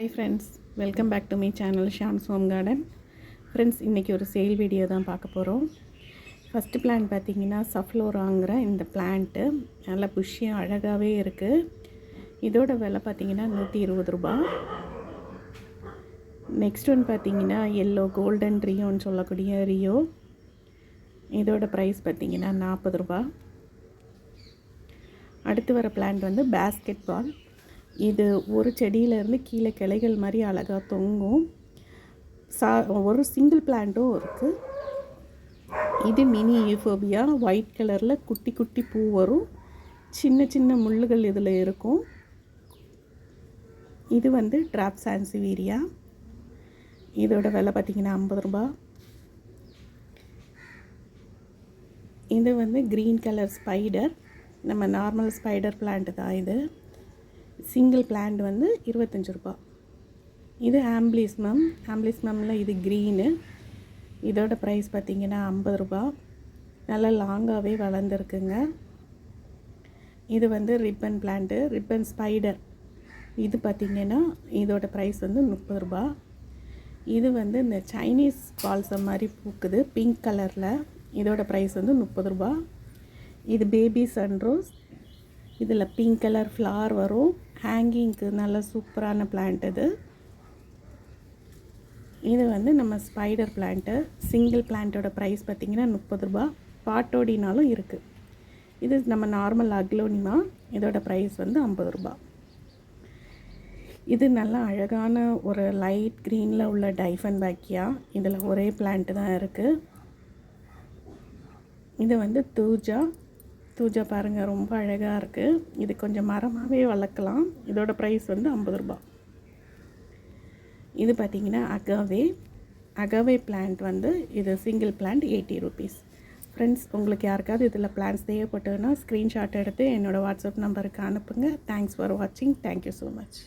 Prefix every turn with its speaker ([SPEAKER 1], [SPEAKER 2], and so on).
[SPEAKER 1] Hi friends welcome back to my channel Shan's home garden friends இன்றைக்கி ஒரு sale video தான் பார்க்க போகிறோம் ஃபஸ்ட்டு பிளான்ட் பார்த்தீங்கன்னா சஃப்ளோராங்கிற இந்த பிளான்ட்டு நல்லா புஷ்ஷியாக அழகாகவே இருக்குது இதோட விலை பார்த்திங்கன்னா நூற்றி இருபது ரூபா. நெக்ஸ்ட் ஒன் பார்த்தீங்கன்னா எல்லோ கோல்டன் ரியோன்னு சொல்லக்கூடிய ரியோ இதோட ப்ரைஸ் பார்த்திங்கன்னா நாற்பது ரூபா. அடுத்து வர பிளான்ட் வந்து பேஸ்கெட் பால் இது ஒரு செடியிலேருந்து கீழே கிளைகள் மாதிரி அழகாக தொங்கும். சா ஒரு சிங்கிள் பிளான்ட்டும் இருக்குது இது மினி யூஃபோபியா ஒயிட் கலரில் குட்டி குட்டி பூ வரும். சின்ன சின்ன முள்ளுகள் இதில் இருக்கும். இது வந்து ட்ராப் சான்சிவீரியா இதோட விலை பார்த்திங்கன்னா ஐம்பது ரூபா. இது வந்து க்ரீன் கலர் ஸ்பைடர் நம்ம நார்மல் ஸ்பைடர் பிளான்ட் தான் இது. சிங்கிள் பிளான்ட் வந்து இருபத்தஞ்சி ரூபா. இது ஆம்பிளிஸ்மம் ஆம்பிளிஸ்மமில் இது க்ரீனு இதோட ப்ரைஸ் பார்த்திங்கன்னா ஐம்பது ரூபா. நல்லா லாங்காகவே வளர்ந்துருக்குங்க. இது வந்து ரிப்பன் பிளான்ட்டு ரிப்பன் ஸ்பைடர் இது பார்த்திங்கன்னா இதோட ப்ரைஸ் வந்து முப்பது ரூபா. இது வந்து இந்த சைனீஸ் பால்சம் மாதிரி பூக்குது பிங்க் கலரில் இதோட ப்ரைஸ் வந்து முப்பது ரூபா. இது பேபி சன்ரோஸ் இதில் பிங்க் கலர் ஃப்ளார் வரும். ஹேங்கிங்க்கு நல்ல சூப்பரான பிளான்ட் இது. இது வந்து நம்ம ஸ்பைடர் பிளான்ட்டு சிங்கிள் பிளான்ட்டோட ப்ரைஸ் பார்த்திங்கன்னா முப்பது ரூபா. பாட்டோடினாலும் இருக்குது இது நம்ம நார்மல் அக்லோனிமா இதோட ப்ரைஸ் வந்து ஐம்பது ரூபா. இது நல்லா அழகான ஒரு லைட் க்ரீனில் உள்ள டைஃபன் பேக்கியா. இதில் ஒரே பிளான்ட்டு தான் இருக்குது இது வந்து தூஜா தூஜா பாருங்கள் ரொம்ப அழகாக இருக்குது இது கொஞ்சம் மரமாகவே வளர்க்கலாம். இதோட ப்ரைஸ் வந்து ஐம்பது ரூபா இது பார்த்திங்கன்னா அகாவே அகாவே பிளான்ட் வந்து இது single plant eighty rupees friends உங்களுக்கு யாருக்காவது இதில் பிளான்ஸ் தேவைப்பட்டதுன்னா ஸ்க்ரீன்ஷாட் எடுத்து என்னோடய வாட்ஸ்அப் நம்பருக்கு அனுப்புங்க. தேங்க்ஸ் ஃபார் வாட்சிங் தேங்க்யூ ஸோ மச்